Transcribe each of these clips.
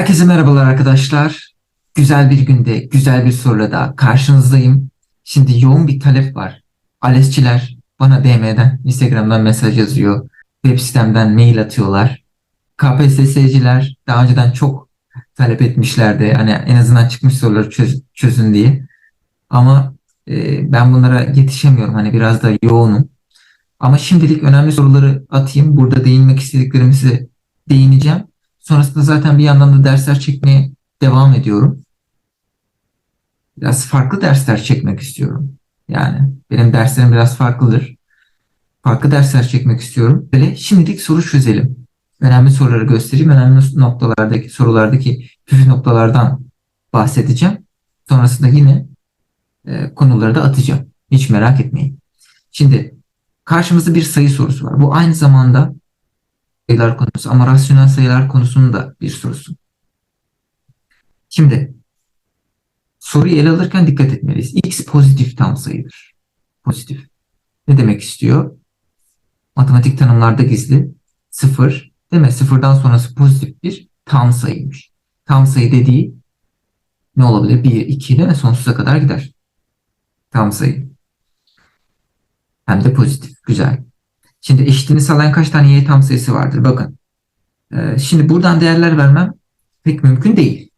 Herkese merhabalar arkadaşlar. Güzel bir günde, güzel bir soruyla da karşınızdayım. Şimdi yoğun bir talep var. ALESçiler bana DM'den, Instagram'dan mesaj yazıyor. Web sitemden mail atıyorlar. KPSS'ciler daha önceden çok talep etmişlerdi. Hani en azından çıkmış soruları çöz- çözün diye. Ama e, ben bunlara yetişemiyorum. Hani biraz da yoğunum. Ama şimdilik önemli soruları atayım. Burada değinmek istediklerimizi değineceğim. Sonrasında zaten bir yandan da dersler çekmeye devam ediyorum. Biraz farklı dersler çekmek istiyorum. Yani benim derslerim biraz farklıdır. Farklı dersler çekmek istiyorum. Böyle şimdilik soru çözelim. Önemli soruları göstereyim. Önemli noktalardaki sorulardaki püf noktalardan bahsedeceğim. Sonrasında yine e, konuları da atacağım. Hiç merak etmeyin. Şimdi karşımızda bir sayı sorusu var. Bu aynı zamanda sayılar konusu ama rasyonel sayılar konusunun da bir sorusu. Şimdi soruyu ele alırken dikkat etmeliyiz. X pozitif tam sayıdır. Pozitif. Ne demek istiyor? Matematik tanımlarda gizli. Sıfır. Değil mi? Sıfırdan sonrası pozitif bir tam sayıymış. Tam sayı dediği ne olabilir? 1, 2 değil mi? Sonsuza kadar gider. Tam sayı. Hem de pozitif. Güzel. Şimdi eşitliğini sağlayan kaç tane y tam sayısı vardır? Bakın. Ee, şimdi buradan değerler vermem pek mümkün değil.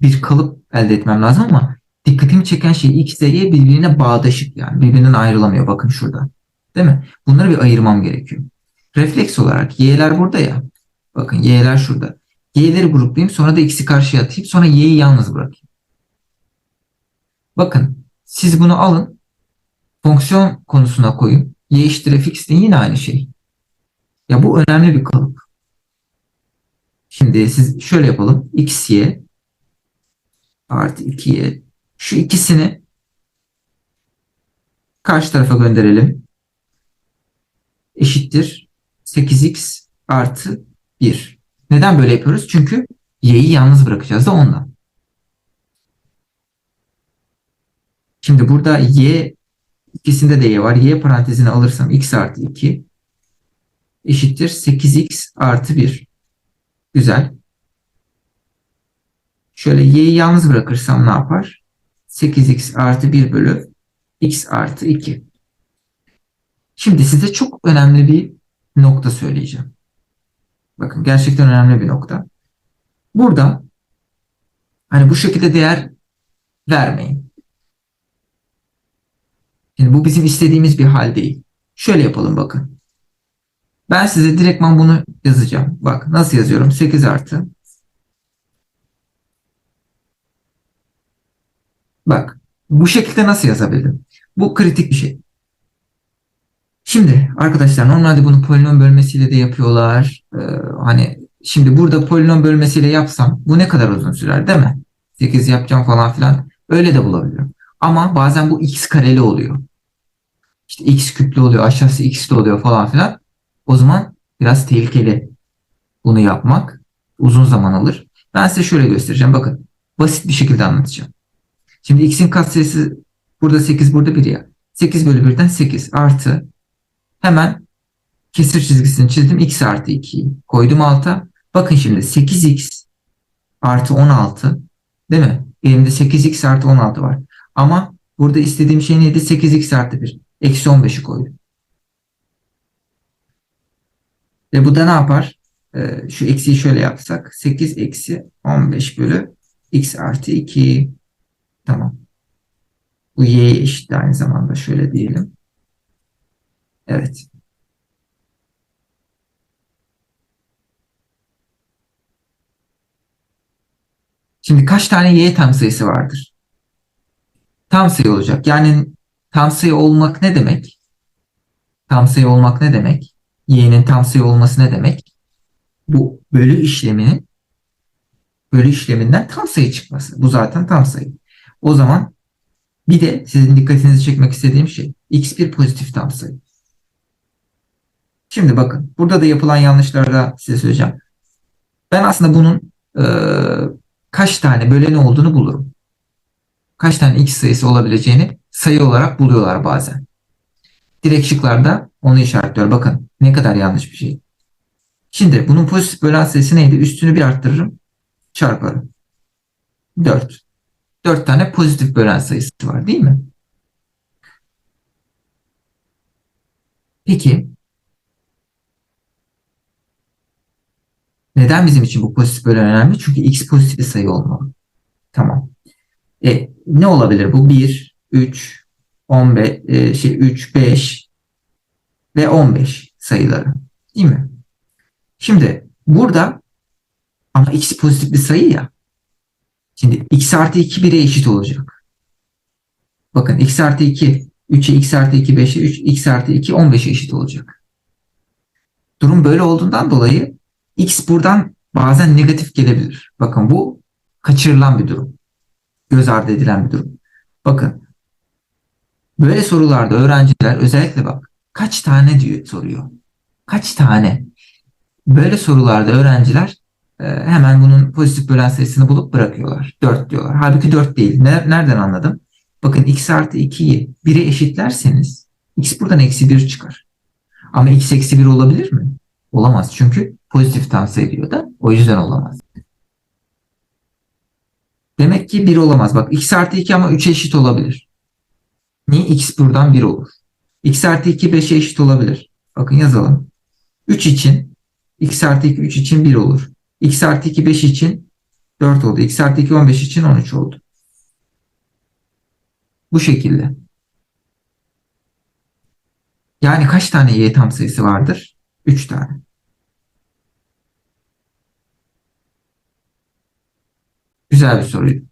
Bir kalıp elde etmem lazım ama dikkatimi çeken şey x ile y birbirine bağdaşık yani birbirinden ayrılamıyor. Bakın şurada. Değil mi? Bunları bir ayırmam gerekiyor. Refleks olarak y'ler burada ya. Bakın y'ler şurada. Y'leri gruplayayım sonra da x'i karşıya atayım sonra y'yi yalnız bırakayım. Bakın siz bunu alın fonksiyon konusuna koyun. Y eşittir fx de yine aynı şey. Ya bu önemli bir kalıp. Şimdi siz şöyle yapalım. x, y artı 2y. Şu ikisini karşı tarafa gönderelim. Eşittir 8x artı 1. Neden böyle yapıyoruz? Çünkü y'yi yalnız bırakacağız da ondan. Şimdi burada y İkisinde de y var. Y parantezine alırsam x artı 2 eşittir 8x artı 1. Güzel. Şöyle y'yi yalnız bırakırsam ne yapar? 8x artı 1 bölü x artı 2. Şimdi size çok önemli bir nokta söyleyeceğim. Bakın gerçekten önemli bir nokta. Burada hani bu şekilde değer vermeyin. Şimdi bu bizim istediğimiz bir hal değil. Şöyle yapalım bakın. Ben size direktman bunu yazacağım. Bak nasıl yazıyorum? 8 artı. Bak bu şekilde nasıl yazabilirim? Bu kritik bir şey. Şimdi arkadaşlar normalde bunu polinom bölmesiyle de yapıyorlar. Ee, hani şimdi burada polinom bölmesiyle yapsam bu ne kadar uzun sürer değil mi? 8 yapacağım falan filan. Öyle de bulabilirim. Ama bazen bu x kareli oluyor işte x küplü oluyor, aşağısı x'li oluyor falan filan. O zaman biraz tehlikeli bunu yapmak. Uzun zaman alır. Ben size şöyle göstereceğim. Bakın basit bir şekilde anlatacağım. Şimdi x'in katsayısı burada 8, burada 1 ya. 8 bölü 1'den 8 artı hemen kesir çizgisini çizdim. x artı 2'yi koydum alta. Bakın şimdi 8x artı 16 değil mi? Elimde 8x artı 16 var. Ama burada istediğim şey neydi? 8x artı 1. Eksi 15'i koydum. Ve bu da ne yapar? Ee, şu eksiyi şöyle yapsak. 8 eksi 15 bölü x artı 2. Tamam. Bu y'ye eşit aynı zamanda şöyle diyelim. Evet. Şimdi kaç tane y tam sayısı vardır? Tam sayı olacak. Yani Tam sayı olmak ne demek? Tam sayı olmak ne demek? Y'nin tam sayı olması ne demek? Bu bölü işleminin bölü işleminden tam sayı çıkması. Bu zaten tam sayı. O zaman bir de sizin dikkatinizi çekmek istediğim şey x bir pozitif tam sayı. Şimdi bakın burada da yapılan yanlışlarda size söyleyeceğim. Ben aslında bunun e, kaç tane böleni olduğunu bulurum. Kaç tane x sayısı olabileceğini sayı olarak buluyorlar bazen. Direkt şıklarda onu işaretliyor. Bakın ne kadar yanlış bir şey. Şimdi bunun pozitif bölen sayısı neydi? Üstünü bir arttırırım. çarparım. 4. 4 tane pozitif bölen sayısı var değil mi? Peki neden bizim için bu pozitif bölen önemli? Çünkü x pozitif bir sayı olmalı. Tamam. E, ne olabilir bu? 1, 3, 15, e, şey 3, 5 ve 15 sayıları. Değil mi? Şimdi burada ama x pozitif bir sayı ya. Şimdi x artı 2 1'e eşit olacak. Bakın x artı 2 3'e x artı 2 5'e 3 x artı 2 15'e eşit olacak. Durum böyle olduğundan dolayı x buradan bazen negatif gelebilir. Bakın bu kaçırılan bir durum. Göz ardı edilen bir durum. Bakın böyle sorularda öğrenciler özellikle bak kaç tane diyor soruyor. Kaç tane? Böyle sorularda öğrenciler e, hemen bunun pozitif bölen sayısını bulup bırakıyorlar. 4 diyorlar. Halbuki 4 değil. Ne- Nereden anladım? Bakın x artı 2'yi 1'e eşitlerseniz x buradan eksi 1 çıkar. Ama x eksi 1 olabilir mi? Olamaz. Çünkü pozitif tam sayılıyor da o yüzden olamaz. Demek ki 1 olamaz. Bak x artı 2 ama 3'e eşit olabilir. Niye? x buradan 1 olur. x artı 2 5'e eşit olabilir. Bakın yazalım. 3 için x artı 2 3 için 1 olur. x artı 2 5 için 4 oldu. x artı 2 15 için 13 oldu. Bu şekilde. Yani kaç tane y tam sayısı vardır? 3 tane. Güzel bir soruydu.